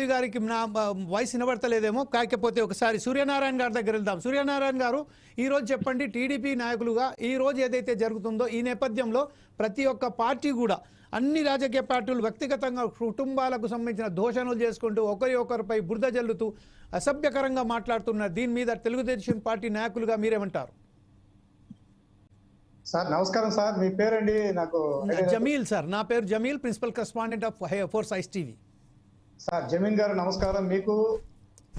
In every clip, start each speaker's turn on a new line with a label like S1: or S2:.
S1: రమాదేవి గారికి నా వాయిస్ వినబడతలేదేమో. కాకపోతే ఒకసారి సూర్యనారాయణ గారి దగ్గర వెళ్దాం. సూర్యనారాయణ గారు ఈ రోజు చెప్పండి టీడీపీ నాయకులుగా ఈ రోజు ఏదైతే జరుగుతుందో ఈ నేపథ్యంలో ప్రతి ఒక్క పార్టీ కూడా అన్ని రాజకీయ పార్టీలు వ్యక్తిగతంగా కుటుంబాలకు సంబంధించిన దోషణలు చేసుకుంటూ ఒకరి ఒకరిపై బురద జల్లుతూ అసభ్యకరంగా మాట్లాడుతున్నారు దీని మీద తెలుగుదేశం పార్టీ నాయకులుగా మీరేమంటారు?
S2: సార్ నమస్కారం సార్. మీ పేరండి? నాకు
S1: జమీల్ సార్. నా పేరు Jameel principal correspondent of Force Eyes TV.
S2: Sir Jameen గారు నమస్కారం. మీకు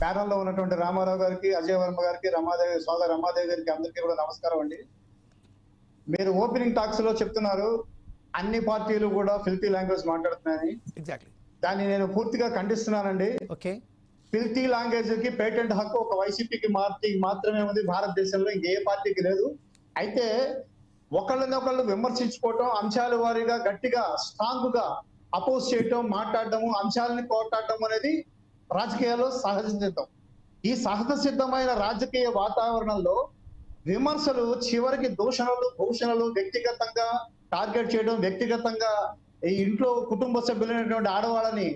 S2: ప్యానల్లో ఉన్నటువంటి రామారావు గారికి అజయ్ వర్మ గారికి రమాదేవి సోదరు రమాదేవి గారికి అందరికీ కూడా నమస్కారం అండి. మీరు ఓపెనింగ్ టాక్స్లో చెప్తున్నారు అన్ని పార్టీలు కూడా ఫిల్తీ లాంగ్వేజ్ మాట్లాడుతున్నాయని.
S1: ఎగ్జాక్ట్లీ
S2: దాన్ని నేను పూర్తిగా ఖండిస్తున్నానండి.
S1: ఓకే
S2: ఫిల్తీ లాంగ్వేజ్కి పేటెంట్ హక్కు ఒక వైసీపీకి పార్టీకి మాత్రమే ఉంది భారతదేశంలో ఇంకే పార్టీకి లేదు. అయితే ఒకళ్ళని ఒకళ్ళు విమర్శించుకోవటం అంశాల వారీగా గట్టిగా స్ట్రాంగ్గా అపోజ్ చేయటం మాట్లాడటము అంశాలని పోట్లాడటం అనేది రాజకీయాల్లో సహజ సిద్ధం. ఈ సహజ సిద్ధమైన రాజకీయ వాతావరణంలో విమర్శలు చివరికి దూషణలు భూషణలు వ్యక్తిగతంగా టార్గెట్ చేయడం వ్యక్తిగతంగా ఈ ఇంట్లో కుటుంబ సభ్యులైనటువంటి ఆడవాళ్ళని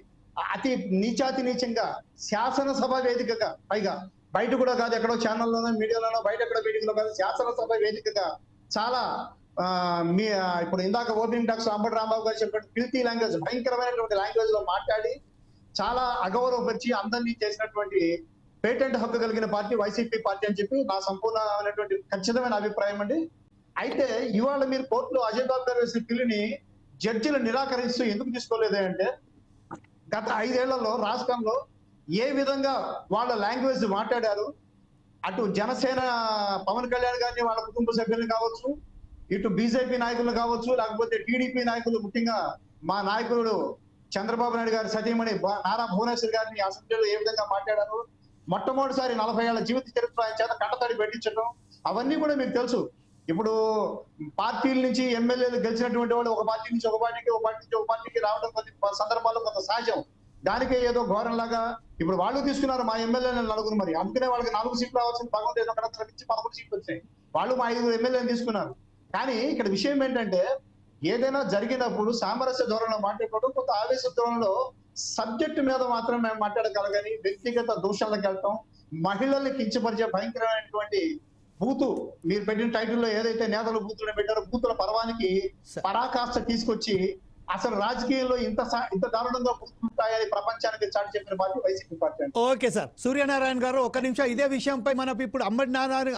S2: అతి నీచాతి నీచంగా శాసనసభ వేదికగా పైగా బయట కూడా కాదు ఎక్కడో ఛానల్లోనో మీడియాలోనో బయట ఎక్కడో వేదికలో కాదు శాసనసభ వేదికగా చాలా మీ ఇప్పుడు ఇందాక ఓపెనింగ్ టాక్స్ అంబటి రాంబాబు గారు చెప్పినట్టు పిల్తీ లాంగ్వేజ్ భయంకరమైనటువంటి లాంగ్వేజ్లో మాట్లాడి చాలా అగౌరవపరిచి అందరినీ చేసినటువంటి పేటెంట్ హక్కు కలిగిన పార్టీ వైసీపీ పార్టీ అని చెప్పి నా సంపూర్ణమైనటువంటి ఖచ్చితమైన అభిప్రాయం అండి. అయితే ఇవాళ మీరు కోర్టులో అజయ్ బాబు గారు వేసిన పిల్లిని జడ్జిలు నిరాకరిస్తూ ఎందుకు తీసుకోలేదు అంటే గత ఐదేళ్ళలో రాష్ట్రంలో ఏ విధంగా వాళ్ళ లాంగ్వేజ్ మాట్లాడారు అటు జనసేన పవన్ కళ్యాణ్ గారిని వాళ్ళ కుటుంబ సభ్యులు కావచ్చు ఇటు బీజేపీ నాయకులు కావచ్చు లేకపోతే టీడీపీ నాయకులు ముఖ్యంగా మా నాయకుడు చంద్రబాబు నాయుడు గారి సతీమణి నారా భువనేశ్వర్ గారిని అసెంబ్లీలో ఏ విధంగా మాట్లాడారు మొట్టమొదటిసారి నలభై ఏళ్ళ జీవిత చరిత్ర ఆయన చేత కట్టతడి పెట్టించడం అవన్నీ కూడా మీకు తెలుసు. ఇప్పుడు పార్టీల నుంచి ఎమ్మెల్యేలు గెలిచినటువంటి వాళ్ళు ఒక పార్టీ నుంచి ఒక పార్టీకి ఒక పార్టీ నుంచి ఒక పార్టీకి రావడం కొన్ని సందర్భాల్లో కొంత సహజం. దానికే ఏదో ఘోరంలాగా ఇప్పుడు వాళ్ళు తీసుకున్నారు మా ఎమ్మెల్యేలు నలుగురు మరి. అందుకనే వాళ్ళకి నాలుగు సీట్లు రావాల్సిన భగవంతు ఏదో పదకొండు సీట్లు వచ్చాయి వాళ్ళు మా ఐదుగురు ఎమ్మెల్యేలు తీసుకున్నారు. కానీ ఇక్కడ విషయం ఏంటంటే ఏదైనా జరిగినప్పుడు సామరస్య ధోరణిలో మాట్లాడుకోవడం కొంత ఆవేశ ధోరణిలో సబ్జెక్ట్ మీద మాత్రం మేము మాట్లాడగలగాని వ్యక్తిగత దూషణలకు వెళ్తాం. మహిళల్ని కించపరిచే భయంకరమైనటువంటి బూతు మీరు పెట్టిన టైటిల్లో ఏదైతే నేతలు బూతులు పెట్టారో బూతుల పర్వానికి పరాకాష్ట తీసుకొచ్చి అసలు రాజకీయంలో ఇంత ఇంత దారుణంగా బూతులుంటాయని ప్రపంచానికి చాటి చెప్పిన party YCP party
S1: okay sir. Suryanarayana గారు ఒక నిమిషం. ఇదే విషయంపై మనం ఇప్పుడు అంబటి నారాయణ